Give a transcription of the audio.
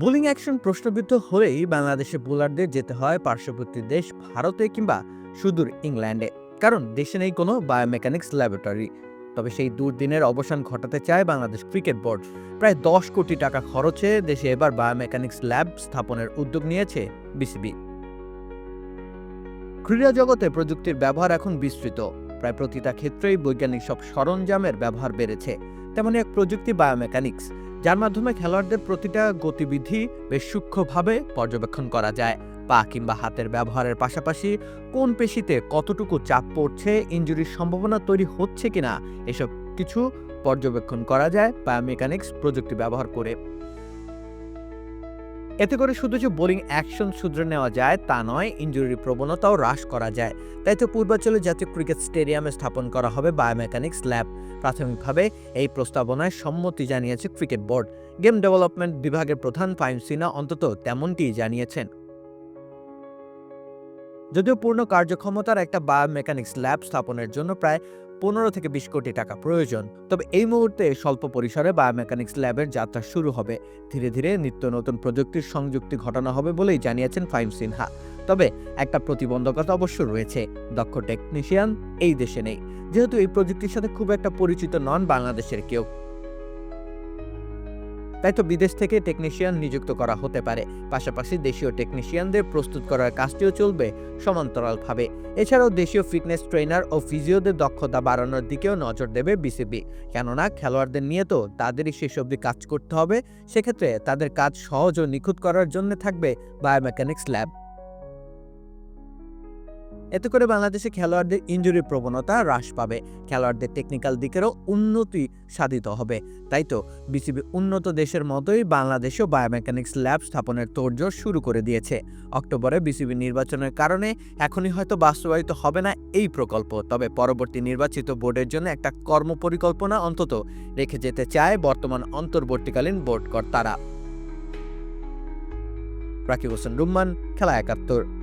Bowling action প্রশ্নবিদ্ধ হলেই বাংলাদেশে বোলারদের যেতে হয় পার্শ্ববর্তী দেশ ভারতে কিংবা সুদূর ইংল্যান্ডে। কারণ দেশে নেই কোনো বায়োমেকানিক্স ল্যাবরেটরি তবে সেই দুর্দিনের অবসান ঘটাতে চায় বাংলাদেশ ক্রিকেট বোর্ড প্রায় দশ কোটি টাকা খরচে দেশে এবার বায়োমেকানিক্স ল্যাব স্থাপনের উদ্যোগ নিয়েছে বিসিবি। ক্রীড়া জগতে প্রযুক্তির ব্যবহার এখন বিস্তৃত। প্রায় প্রতিটা ক্ষেত্রেই বৈজ্ঞানিক সব সরঞ্জামের ব্যবহার বেড়েছে। তেমনি এক প্রযুক্তি বায়োমেকানিক্স যার মাধ্যমে খেলোয়াড়দের প্রতিটা গতিবিধি বেশ সূক্ষ্মভাবে পর্যবেক্ষণ করা যায়। পা কিংবা হাতের ব্যবহারের পাশাপাশি কোন পেশিতে কতটুকু চাপ পড়ছে ইঞ্জুরির সম্ভাবনা তৈরি হচ্ছে কিনা, এসব কিছু পর্যবেক্ষণ করা যায় বায়োমেকানিক্স প্রযুক্তি ব্যবহার করে। এতে করে শুধু যে বোলিং অ্যাকশন শুধরে নেওয়া যায় তা নয় ইঞ্জুরির প্রবণতাও হ্রাস করা যায়। তাই তো পূর্বাঞ্চলে জাতীয় ক্রিকেট স্টেডিয়ামে স্থাপন করা হবে বায়োমেকানিক্স ল্যাব। প্রাথমিকভাবে এই প্রস্তাবনায় সম্মতি জানিয়েছে ক্রিকেট বোর্ড। গেম ডেভেলপমেন্ট বিভাগের প্রধান ফাইম সিনা অন্তত তেমনটি জানিয়েছেন। যদিও পূর্ণ কার্যক্ষমতার একটা বায়োমেকানিক্স ল্যাব স্থাপনের জন্য প্রায় পনেরো থেকে বিশ কোটি টাকা প্রয়োজন। তবে এই মুহূর্তে স্বল্প পরিসরে বায়োমেকানিক্স ল্যাবের যাত্রা শুরু হবে। ধীরে ধীরে নিত্য নতুন প্রযুক্তির সংযুক্তি ঘটানো হবে বলেই জানিয়েছেন ফাইম সিনহা। তবে একটা প্রতিবন্ধকতা অবশ্য রয়েছে। দক্ষ টেকনিশিয়ান এই দেশে নেই। যেহেতু এই প্রযুক্তির সাথে খুব একটা পরিচিত নন বাংলাদেশের কেউ। তাই তো বিদেশ থেকে টেকনিশিয়ান নিযুক্ত করা হতে পারে। পাশাপাশি দেশীয় টেকনিশিয়ানদের প্রস্তুত করার কাজটিও চলবে সমান্তরালভাবে। এছাড়াও দেশীয় ফিটনেস ট্রেনার ও ফিজিওদের দক্ষতা বাড়ানোর দিকেও নজর দেবে বিসিবি। কেননা খেলোয়াড়দের নিয়ে তো তাদেরই শেষ অবধি কাজ করতে হবে। সেক্ষেত্রে তাদের কাজ সহজ ও নিখুঁত করার জন্য থাকবে বায়োমেকানিক্স ল্যাব এতে করে বাংলাদেশে খেলোয়াড়দের ইনজুরির প্রবণতা হ্রাস পাবে। খেলোয়াড়দের টেকনিক্যাল দিকেরও উন্নতি সাধিত হবে। তাই তো বিসিবি উন্নত দেশের মতোই বাংলাদেশেও বায়োমেকানিক্স ল্যাব স্থাপনের তোড়জোড় শুরু করে দিয়েছে। অক্টোবরে বিসিবি নির্বাচনের কারণে এখনই হয়তো বাস্তবায়িত হবে না এই প্রকল্প। তবে পরবর্তী নির্বাচিত বোর্ডের জন্য একটা কর্মপরিকল্পনা অন্তত রেখে যেতে চায় বর্তমান অন্তর্বর্তীকালীন বোর্ড কর্তারা। রাকিব হোসেন, রুম্মান, খেলা একাত্তর।